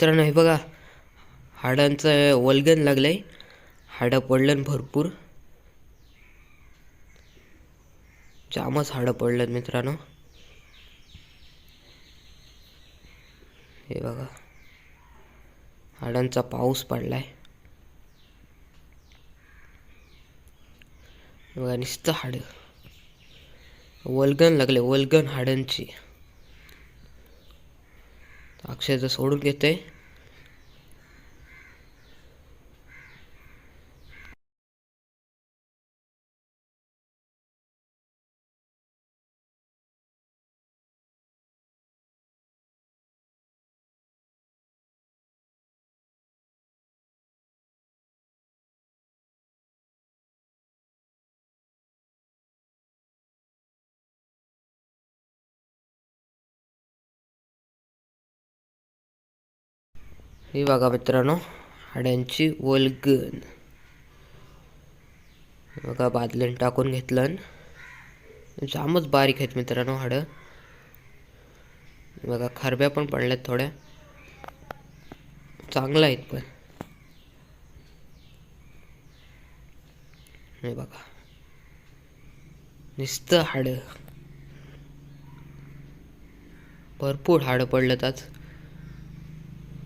मित्रांनो हे बघा हाडांचं वल्गन आहे हाडं पडलं भरपूर. जामच हाडं पडलं मित्रांनो. हे बघा हाडांचा पाऊस पडलाय. बघा नुसतं हाड. वल्गन लागले वल्गन हाडांची. अक्षयचं सोडून घेते हे बघा मित्रांनो हाड्यांची वलगन बघा बादलन टाकून घेतलं. जामच बारीक आहेत मित्रांनो हाडं. बघा खरब्या पण पडल्यात थोड्या. चांगल्या आहेत पण. हे बघा. नुसतं हाडं. भरपूर हाडं पडलं आज.